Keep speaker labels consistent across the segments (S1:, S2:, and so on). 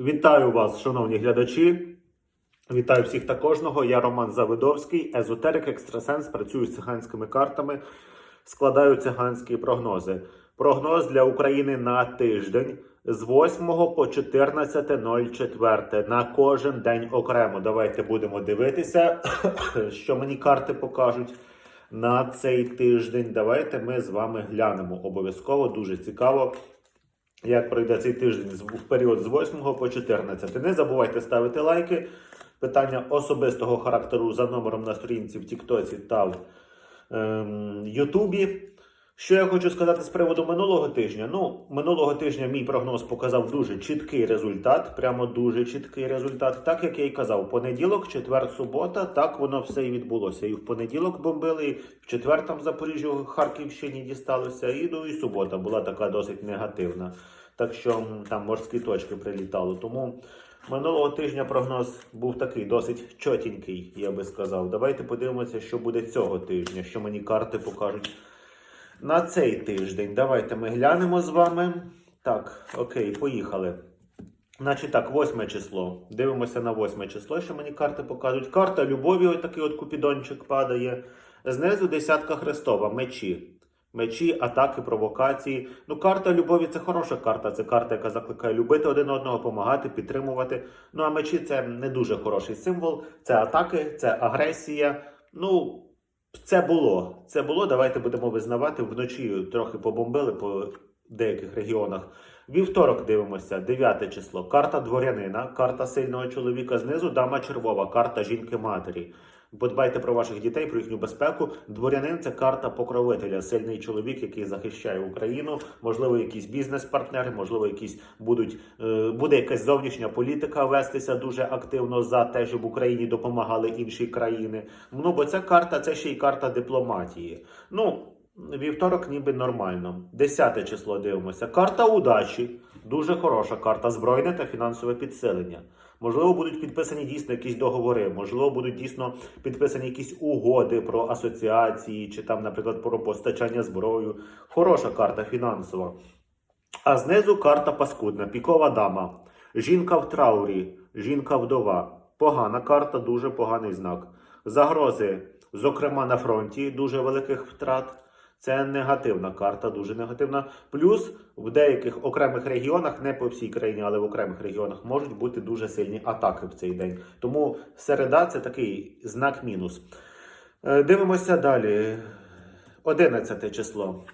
S1: Вітаю вас, шановні глядачі. Вітаю всіх та кожного. Я Роман Завидовський, езотерик, екстрасенс, працюю з циганськими картами, складаю циганські прогнози. Прогноз для України на тиждень з 8 по 14.04 на кожен день окремо. Давайте будемо дивитися, що мені карти покажуть на цей тиждень. Давайте ми з вами глянемо. Обов'язково дуже цікаво. Як пройде цей тиждень в період з 8 по 14. Не забувайте ставити лайки. Питання особистого характеру за номером на сторінці в Тіктоці та в ем, Ютубі. Що я хочу сказати з приводу минулого тижня? Ну, минулого тижня мій прогноз показав дуже чіткий результат, прямо дуже чіткий результат. Так як я і казав, понеділок, четвер, субота, так воно все і відбулося. І в понеділок бомбили, і в четвер там в Запоріжжю, Харківщині дісталося, і ну і субота була така досить негативна. Так що там морські точки прилітали. Тому минулого тижня прогноз був такий досить чотенький, я би сказав. Давайте подивимося, що буде цього тижня, що мені карти покажуть на цей тиждень. Давайте ми глянемо з вами. Так, окей, поїхали. Значить так, восьме число. Дивимося на восьме число, що мені карти покажуть. Карта любові, ось такий от купідончик падає. Знизу десятка Христова, мечі. Мечі, атаки, провокації. Ну, карта любові це хороша карта. Це карта, яка закликає любити один одного, допомагати, підтримувати. Ну а мечі це не дуже хороший символ. Це атаки, це агресія. Ну, це було. Це було. Давайте будемо визнавати. Вночі трохи побомбили по деяких регіонах. Вівторок дивимося, 9 число. Карта дворянина, карта сильного чоловіка знизу, дама червова, карта жінки-матері. Подбайте про ваших дітей, про їхню безпеку. Дворянин це карта покровителя, сильний чоловік, який захищає Україну. Можливо, якісь бізнес-партнери, можливо, якісь будуть е, буде якась зовнішня політика вестися дуже активно за те, щоб Україні допомагали інші країни. Ну бо ця карта це ще й карта дипломатії. Ну. Вівторок ніби нормально. Десяте число дивимося. Карта удачі. Дуже хороша карта. Збройне та фінансове підсилення. Можливо, будуть підписані дійсно якісь договори, можливо, будуть дійсно підписані якісь угоди про асоціації, чи там, наприклад, про постачання зброю. Хороша карта фінансова. А знизу карта паскудна, пікова дама. Жінка в траурі, жінка вдова. Погана карта, дуже поганий знак. Загрози, зокрема на фронті, дуже великих втрат. Це негативна карта, дуже негативна. Плюс в деяких окремих регіонах, не по всій країні, але в окремих регіонах можуть бути дуже сильні атаки в цей день. Тому середа це такий знак мінус. Е, Дивимося далі. 11 число.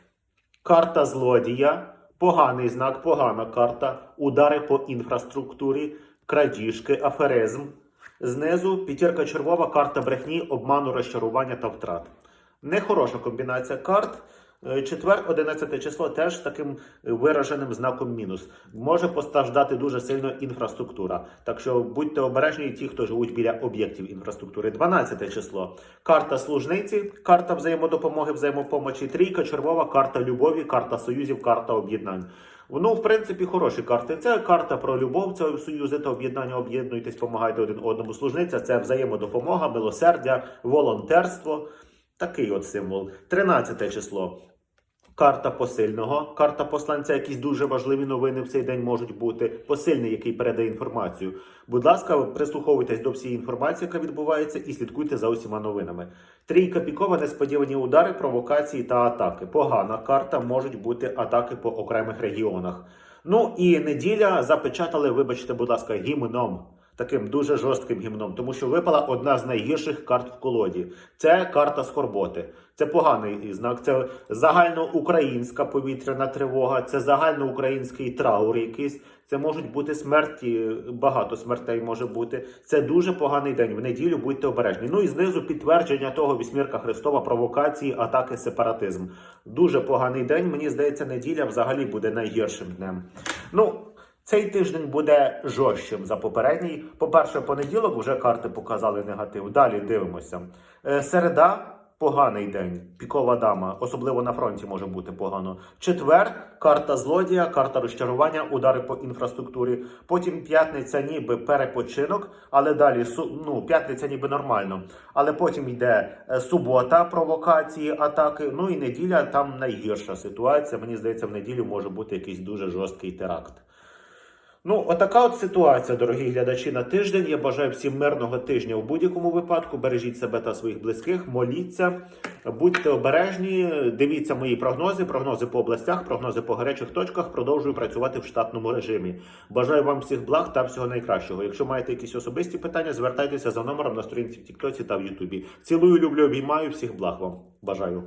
S1: Карта злодія. Поганий знак, погана карта. Удари по інфраструктурі, крадіжки, аферизм. Знизу п'ятірка червова, карта брехні, обману, розчарування та втрат. Нехороша комбінація карт. Е, Четвер, 11 число, теж таким вираженим знаком мінус. Може постраждати дуже сильно інфраструктура. Так що будьте обережні ті, хто живуть біля об'єктів інфраструктури. 12 число. Карта служниці, карта взаємодопомоги, взаємопомочі. Трійка червова, карта любові, карта союзів, карта об'єднань. Ну, в принципі, хороші карти. Це карта про любов, це союзи та об'єднання, об'єднуйтесь, допомагайте один одному. Служниця це взаємодопомога, милосердя, волонтерство. Такий от символ. 13 число. Карта посильного, карта посланця, якісь дуже важливі новини в цей день можуть бути. Посильний, який передає інформацію. Будь ласка, прислуховуйтесь до всієї інформації, яка відбувається, і слідкуйте за усіма новинами. Трійка пікова, несподівані удари, провокації та атаки. Погана карта можуть бути атаки по окремих регіонах. Ну і неділя запечатали, вибачте, будь ласка, гімном. Таким дуже жорстким гімном, тому що випала одна з найгірших карт в колоді. Це карта скорботи. Це поганий знак. Це загальноукраїнська повітряна тривога, це загальноукраїнський траур якийсь. Це можуть бути смерті, багато смертей може бути. Це дуже поганий день. В неділю будьте обережні. Ну і знизу підтвердження того вісьмірка Христова, провокації, атаки, сепаратизм. Дуже поганий день. Мені здається, неділя взагалі буде найгіршим днем. Ну. Цей тиждень буде жорстким за попередній. По-перше, понеділок вже карти показали негатив. Далі дивимося. Е, Середа поганий день. Пікова дама, особливо на фронті може бути погано. Четвер карта злодія, карта розчарування, удари по інфраструктурі. Потім п'ятниця, ніби перепочинок, але далі ну, п'ятниця ніби нормально. Але потім йде е, субота, провокації, атаки. Ну і неділя там найгірша ситуація. Мені здається, в неділю може бути якийсь дуже жорсткий теракт. Ну, отака от ситуація, дорогі глядачі, на тиждень. Я бажаю всім мирного тижня в будь-якому випадку. Бережіть себе та своїх близьких, моліться, будьте обережні, дивіться мої прогнози, прогнози по областях, прогнози по гарячих точках. Продовжую працювати в штатному режимі. Бажаю вам всіх благ та всього найкращого. Якщо маєте якісь особисті питання, звертайтеся за номером на сторінці в Тіктоці та в Ютубі. Цілую, люблю, обіймаю. Всіх благ вам. Бажаю.